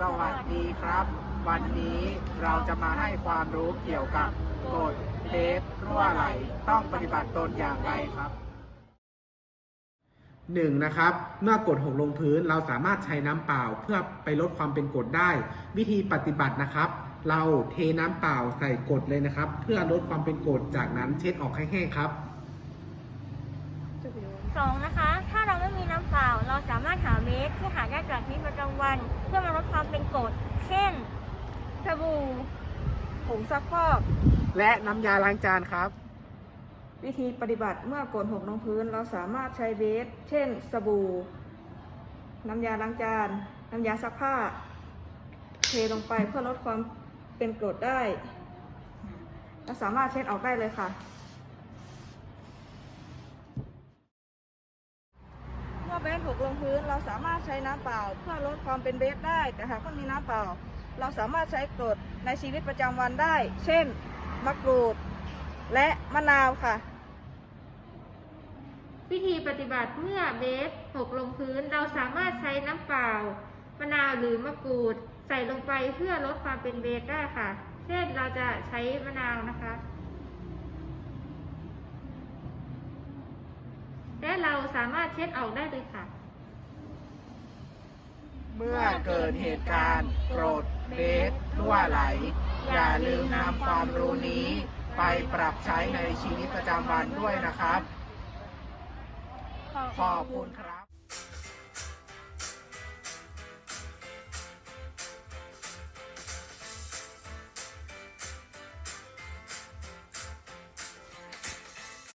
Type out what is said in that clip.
สวัสดีครับ วันนี้เราจะมาให้ความรู้เกี่ยวกับกฎเทปรั่วไหลต้องปฏิบัติตนอย่างไรครับหนึ่งนะครับเมื่อกดหกลงพื้นเราสามารถใช้น้ำเปล่าเพื่อไปลดความเป็นกรดได้ วิธีปฏิบัตินะครับ เราเทน้ำเปล่าใส่กรดเลยนะครับ เพื่อลดความเป็นกรดจากนั้นเช็ดออกให้แห้งครับ สองนะคะ ถ้าเราไม่มีน้ำเปล่า เราสามารถหาเมสที่หาได้จากชีวิตประจำวัน เพื่อมาลดความเป็นกรดเช่นสบู่ผงซักฟอกและน้ำยาล้างจานครับ วิธีปฏิบัติเมื่อกดหกลงพื้น เราสามารถใช้เบส เช่น สบู่ น้ำยาล้างจาน น้ำยาซักผ้า เทลงไปเพื่อลดความเป็นกรดได้และสามารถเช็ดออกได้เลยค่ะ เมื่อเบสถูก ลงพื้น เราสามารถใช้น้ำเปล่า เพื่อลดความเป็นเบสได้ แต่หากไม่มีน้ำเปล่า เราสามารถใช้กรดในชีวิตประจำวันได้ เช่นมะกรูด และมะนาวค่ะ วิธีปฏิบัติเมื่อเบสหกลงพื้นเราสามารถใช้น้ำเปล่ามะนาวหรือมะกรูดใส่ลงไปเพื่อลดความเป็นเบสได้ค่ะ เช่นเราจะใช้มะนาวนะคะและเราสามารถเช็ดออกได้เลยค่ะ เมื่อเกิดเหตุการณ์โกรธเบสรั่วไหล อย่าลืมนำความรู้นี้ไปปรับใช้ในชีวิตประจำวันด้วยนะครับ ขอบคุณครับ